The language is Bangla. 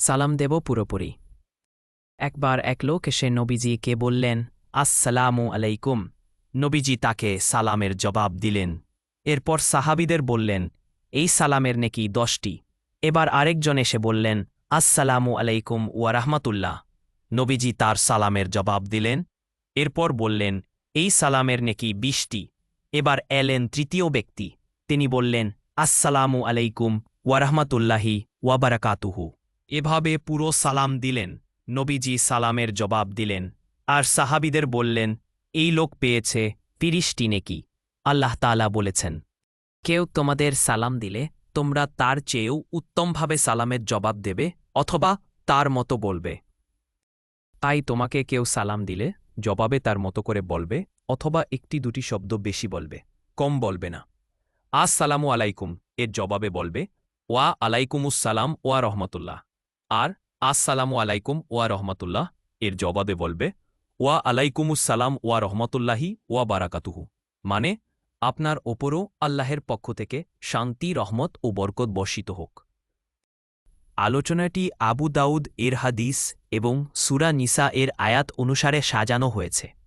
সালাম দেব পুরোপুরি। একবার এক লোক এসে নবীজিকে বললেন, আসসালামু আলাইকুম। নবীজি তাকে সালামের জবাব দিলেন। এরপর সাহাবিদের বললেন, এই সালামের নেকি দশটি। এবার আরেকজন এসে বললেন, আসসালামু আলাইকুম ওয়া রাহমাতুল্লাহ। নবীজি তার সালামের জবাব দিলেন, এরপর বললেন, এই সালামের নেকি বিশটি। এবার এলেন তৃতীয় ব্যক্তি। তিনি বললেন, আসসালামু আলাইকুম ওয়া রাহমাতুল্লাহি ওয়া বারাকাতুহু। এভাবে পুরো সালাম দিলেন, নবীজি সালামের জবাব দিলেন, আর সাহাবিদের বললেন, এই লোক পেয়েছে তিরিশটি নেকি। আল্লাহ তাআলা বলেছেন, কেউ তোমাদের সালাম দিলে তোমরা তার চেয়েও উত্তমভাবে সালামের জবাব দেবে অথবা তার মতো বলবে। তাই তোমাকে কেউ সালাম দিলে জবাবে তার মতো করে বলবে অথবা একটি দুটি শব্দ বেশি বলবে, কম বলবে না। আসসালামু আলাইকুম। এর জবাবে বলবে, ওয়া আলাইকুমুসসালাম ওয়া রহমতুল্লাহ। আর আসসালামু আলাইকুম ওয়া রহমতুল্লাহ। এর জবাবে বলবে, ওয়া আলাইকুমুসালাম ওয়া রহমতুল্লাহি ওয়া বারাকাতুহু। মানে আপনার ওপরও আল্লাহের পক্ষ থেকে শান্তি, রহমত ও বরকত বর্ষিত হোক। আলোচনাটি আবু দাউদ এর হাদিস এবং সুরা নিসা এর আয়াত অনুসারে সাজানো হয়েছে।